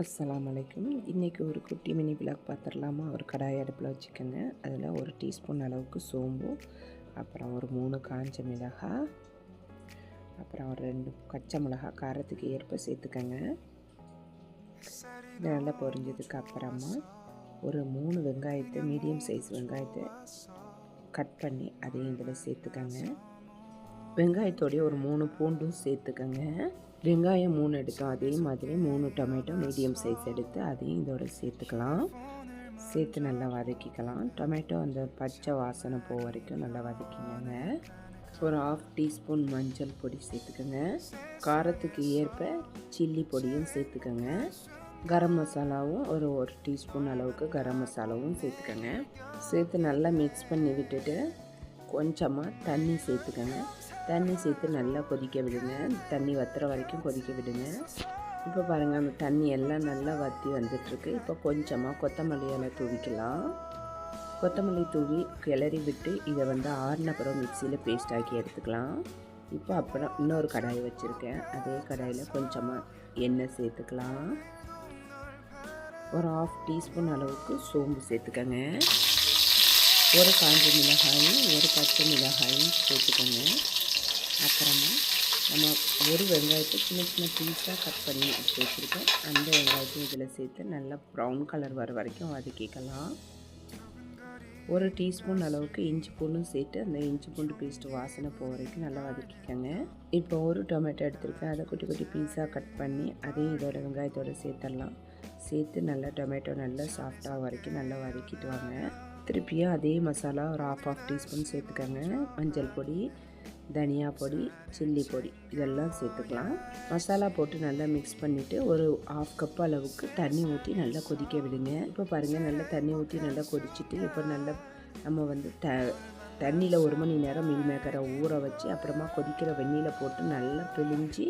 அஸ்லாம் அலைக்கும் இன்றைக்கி ஒரு குட்டி மினி பிளாக் பார்த்துடலாமா ஒரு கடாய் அடுப்பில் வச்சுக்கோங்க. அதில் ஒரு டீஸ்பூன் அளவுக்கு சோம்பு அப்புறம் ஒரு மூணு காஞ்ச மிளகாய் அப்புறம் ஒரு ரெண்டு பச்சை மிளகா காரத்துக்கு ஏற்ப சேர்த்துக்கோங்க. இது நல்லா பொரிஞ்சதுக்கு அப்புறமா ஒரு மூணு வெங்காயத்தை மீடியம் சைஸ் வெங்காயத்தை கட் பண்ணி அதையும் இதில் சேர்த்துக்கோங்க. வெங்காயத்தோடைய ஒரு மூணு பூண்டும் சேர்த்துக்கோங்க. வெங்காயம் மூணு எடுத்தோம் அதே மாதிரி மூணு டொமேட்டோ மீடியம் சைஸ் எடுத்து அதையும் இதோட சேர்த்துக்கலாம். சேர்த்து நல்லா வதக்கிக்கலாம். டொமேட்டோ அந்த பச்சை வாசனை போக வரைக்கும் நல்லா வதக்கிக்கோங்க. ஒரு ஆஃப் டீஸ்பூன் மஞ்சள் பொடி சேர்த்துக்கோங்க. காரத்துக்கு ஏற்ப சில்லி பொடியும் சேர்த்துக்கோங்க. கரம் மசாலாவும் ஒரு ஒரு டீஸ்பூன் அளவுக்கு கரம் மசாலாவும் சேர்த்துக்கோங்க. சேர்த்து நல்லா மிக்ஸ் பண்ணி விட்டுட்டு கொஞ்சமாக தண்ணி சேர்த்துக்கோங்க. தண்ணி சேர்த்து நல்லா கொதிக்க விடுங்க. தண்ணி வத்துற வரைக்கும் கொதிக்க விடுங்க. இப்போ பாருங்கள் அந்த தண்ணி எல்லாம் நல்லா வற்றி வந்துட்டுருக்கு. இப்போ கொஞ்சமாக கொத்தமல்லி இலை தூவிக்கலாம். கொத்தமல்லி தூவி கிளறி விட்டு இதை வந்து ஆறின அப்புறம் மிக்சியில் பேஸ்ட் ஆக்கி எடுத்துக்கலாம். இப்போ அப்புறம் இன்னொரு கடாய் வச்சுருக்கேன். அதே கடாயில் கொஞ்சமாக எண்ணெய் சேர்த்துக்கலாம். ஒரு ஆஃப் டீஸ்பூன் அளவுக்கு சோம்பு சேர்த்துக்கோங்க. ஒரு காஞ்ச மிளகாயும் ஒரு பச்சை மிளகாயும் சேர்த்துக்கோங்க அப்புறமா நம்ம ஒரு வெங்காயத்தை சின்ன சின்ன பீஸாக கட் பண்ணி எடுத்து வச்சுருக்கோம். அந்த வெங்காயத்தையும் இதில் சேர்த்து நல்லா ப்ரௌன் கலர் வர வரைக்கும் வதக்கிக்கலாம். ஒரு டீஸ்பூன் அளவுக்கு இஞ்சி பூண்டும் சேர்த்து அந்த இஞ்சி பூண்டு பேஸ்ட்டு வாசனை போக வரைக்கும் நல்லா வதக்கிக்கோங்க. இப்போ ஒரு டொமேட்டோ எடுத்துருக்கேன். அதை குட்டி குட்டி பீஸாக கட் பண்ணி அதையும் இதோட வெங்காயத்தோடு சேர்த்துடலாம். சேர்த்து நல்லா டொமேட்டோ நல்லா சாஃப்டாக வரைக்கும் நல்லா வதக்கிட்டு வாங்க. திருப்பியும் அதே மசாலா ஒரு ஆஃப் ஆஃப் டீஸ்பூன் சேர்த்துக்கோங்க. மஞ்சள் பொடி தனியா பொடி சில்லி பொடி இதெல்லாம் சேர்த்துக்கலாம். மசாலா போட்டு நல்லா மிக்ஸ் பண்ணிவிட்டு ஒரு ஆஃப் கப் அளவுக்கு தண்ணி ஊற்றி நல்லா கொதிக்க விடுங்க. இப்போ பாருங்கள் நல்லா தண்ணி ஊற்றி நல்லா கொதிச்சுட்டு இப்போ நல்லா நம்ம வந்து த தண்ணியில் ஒரு மணி நேரம் மீன் மேக்கரை ஊற வச்சு அப்புறமா கொதிக்கிற வெந்நியில் போட்டு நல்லா பிழிஞ்சு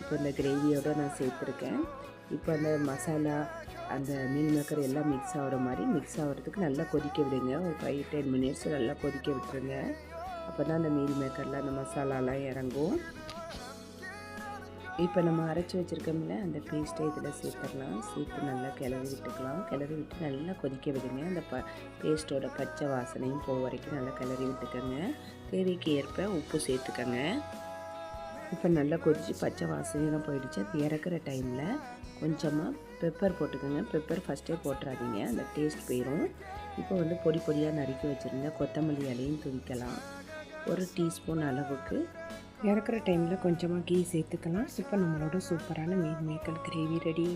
இப்போ இந்த கிரேவியோடு நான் சேர்த்துருக்கேன். இப்போ அந்த மசாலா அந்த மீன் மேக்கர் எல்லாம் மிக்ஸ் ஆகிற மாதிரி மிக்ஸ் ஆகிறதுக்கு நல்லா கொதிக்க விடுங்க. ஒரு ஃபைவ் டென் மினிட்ஸ் நல்லா கொதிக்க விட்டுருங்க. அப்போ தான் அந்த மீல் மேக்கரில் அந்த மசாலாலாம் இறங்கும். இப்போ நம்ம அரைச்சி வச்சுருக்கோம்ல அந்த பேஸ்ட்டை இதில் சேர்த்துடலாம். சேர்த்து நல்லா கிளறி விட்டுக்கலாம். கிளறி விட்டு நல்லா கொதிக்க விடுங்க. அந்த ப பேஸ்ட்டோட பச்சை வாசனையும் போக வரைக்கும் நல்லா கிளறி விட்டுக்கோங்க. தேவைக்கு ஏற்ப உப்பு சேர்த்துக்கோங்க. இப்போ நல்லா கொதித்து பச்சை வாசனையெல்லாம் போயிடுச்சு. அது இறக்குற டைமில் கொஞ்சமாக பெப்பர் போட்டுக்கோங்க. பெப்பர் ஃபஸ்ட்டே போட்டுறாதீங்க. அந்த டேஸ்ட் போயிடும் இப்போ வந்து பொடி பொடியாக நறுக்கி வச்சுருங்க கொத்தமல்லி இலையும் துவிக்கலாம். ஒரு டீஸ்பூன் அளவுக்கு. இறக்குற டைமில் கொஞ்சமாக கீ சேர்த்துக்கலாம். இப்போ நம்மளோட சூப்பரான மீன் மேக்கல் கிரேவி ரெடி